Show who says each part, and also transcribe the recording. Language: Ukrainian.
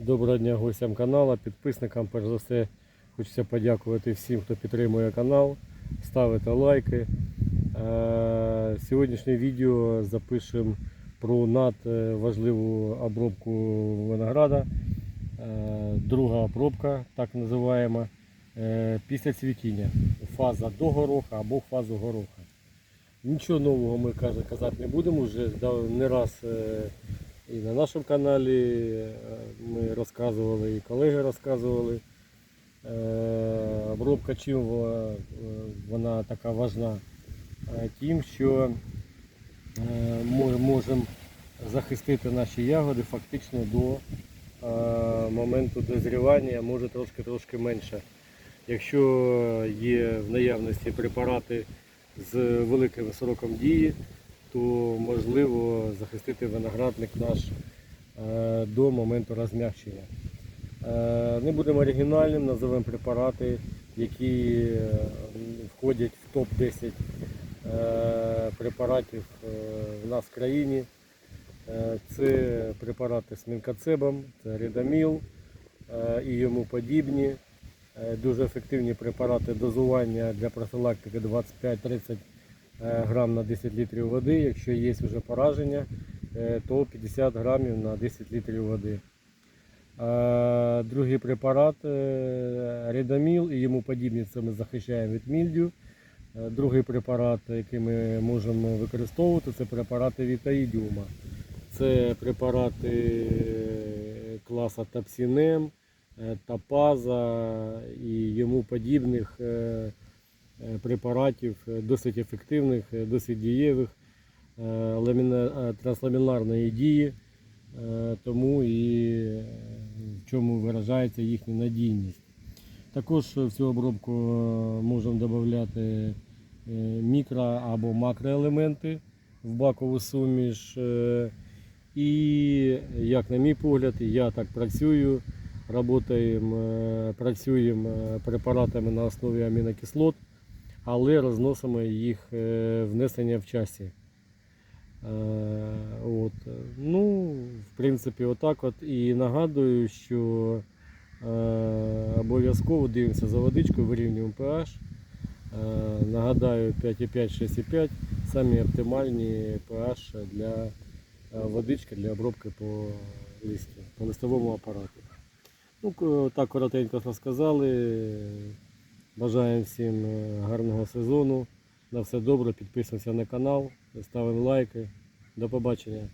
Speaker 1: Доброго дня гостям каналу, підписникам. Перш за все, хочеться подякувати всім, хто підтримує канал, ставите лайки. Е, Сьогоднішнє відео запишемо про надважливу обробку винограда. Е, Друга обробка, так називаємо, е, після цвітіння. Фаза до гороха або фазу гороха. Нічого нового ми казати не будемо, вже не раз е, і на нашому каналі е, ми розказували, і колеги розказували. Е, Обробка чим е, вона така важна? Тим, що ми можемо захистити наші ягоди фактично до моменту дозрівання, може трошки-трошки менше. Якщо є в наявності препарати з великим сроком дії, то можливо захистити виноградник наш е, до моменту розм'якшення. Е, Не будемо оригінальним, називаємо препарати, які е, входять в топ-10 е, препаратів в нас в країні. Це препарати з мінкацебом, це редаміл е, і йому подібні. Дуже ефективні препарати дозування для профілактики 25-30 е, грам на 10 літрів води. Якщо є вже пораження, е, то 50 грамів на 10 літрів води. Е, Другий препарат е, редаміл і йому подібні, це ми захищаємо від мільдю. Е, Другий препарат, який ми можемо використовувати, це препарати вітаїдіума. Це препарати е, класу тапсінем, е, тапаза і йому подібних е, е, препаратів, е, досить ефективних, е, досить дієвих, е, ламіна- е, трансламінарної дії, е, тому і е, в чому виражається їхня надійність. Також в цю обробку е, можемо додати е, мікро або макроелементи в бакову суміш. е, І, як на мій погляд, я так працюю, е, працюємо е, препаратами на основі амінокислот, але розносимо їх е, внесення в часі. Е, От. Ну, в принципі, отак от. І нагадую, що е, обов'язково дивимося за водичкою, вирівнюємо pH. Е, нагадаю, 5,5, 6,5 самі оптимальні pH для е, водички для обробки по листю, по листовому апараті. Ну, так коротенько розказали. Бажаємо всім е, гарного сезону. На все добре, підписуємося на канал, ставимо лайки. До побачення.